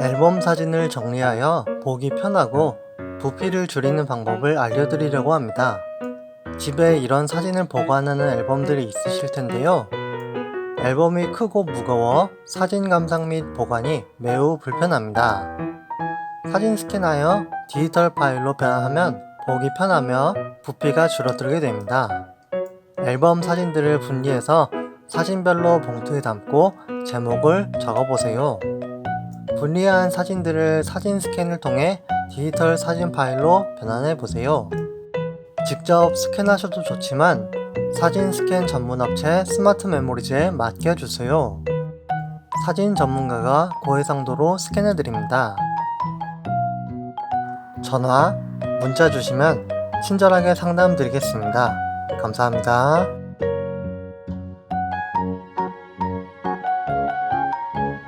앨범 사진을 정리하여 보기 편하고 부피를 줄이는 방법을 알려드리려고 합니다. 집에 이런 사진을 보관하는 앨범들이 있으실 텐데요. 앨범이 크고 무거워 사진 감상 및 보관이 매우 불편합니다. 사진 스캔하여 디지털 파일로 변환하면 보기 편하며 부피가 줄어들게 됩니다. 앨범 사진들을 분리해서 사진별로 봉투에 담고 제목을 적어보세요. 분리한 사진들을 사진 스캔을 통해 디지털 사진 파일로 변환해 보세요. 직접 스캔하셔도 좋지만 사진 스캔 전문 업체 스마트 메모리즈에 맡겨주세요. 사진 전문가가 고해상도로 스캔해 드립니다. 전화, 문자 주시면 친절하게 상담 드리겠습니다. 감사합니다.